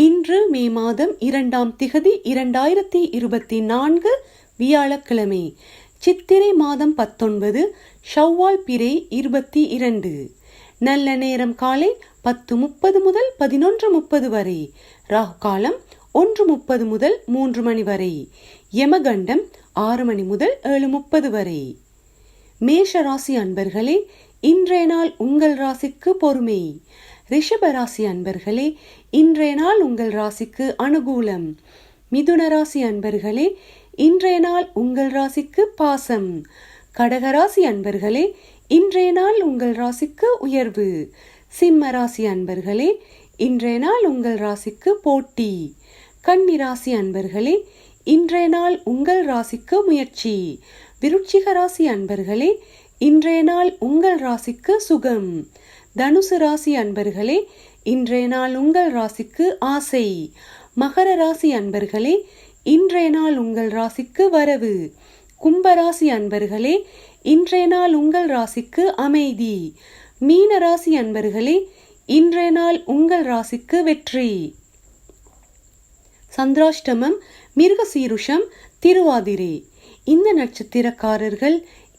இன்று மே மாதம் இரண்டாம் திகதி இரண்டாயிரத்தி இருபத்தி நான்கு வியாழக்கிழமை. சித்திரை மாதம் பத்தொன்பது ஷவ்வால் பிறை இருபத்தி இரண்டு. நல்ல நேரம் காலை பத்து முப்பது முதல் பதினொன்று முப்பது வரை. ராகு காலம் ஒன்று முப்பது முதல் மூன்று மணி வரை. யமகண்டம் ஆறு மணி முதல் ஏழு முப்பது வரை. மேஷ ராசி அன்பர்களே இன்றைய நாள் உங்கள் ராசிக்கு பொறுமை. ரிஷப ராசி அன்பர்களே இன்றைய நாள் உங்கள் ராசிக்கு அனுகூலம். மிதுன ராசி அன்பர்களே இன்றைய நாள் உங்கள் ராசிக்கு பாசம். கடகராசி அன்பர்களே இன்றைய நாள் உங்கள் ராசிக்கு உயர்வு. சிம்ம ராசி அன்பர்களே இன்றைய நாள் உங்கள் ராசிக்கு போட்டி. கன்னி ராசி அன்பர்களே இன்றைய நாள் உங்கள் ராசிக்கு முயற்சி. விருட்சிக ராசி அன்பர்களே இன்றைய நாள் உங்கள் ராசிக்கு சுகம். தனுசு ராசி அன்பர்களே இன்றைய நாள் உங்கள் ராசிக்கு ஆசை. மகர ராசி அன்பர்களே இன்றைய நாள் உங்கள் ராசிக்கு வரவு. கும்பராசி அன்பர்களே இன்றைய நாள் உங்கள் ராசிக்கு அமைதி. மீன ராசி அன்பர்களே இன்றைய நாள் உங்கள் ராசிக்கு வெற்றி. சந்திராஷ்டமம் மிருகசீருஷம் திருவாதிரை. இந்த நட்சத்திரக்காரர்கள்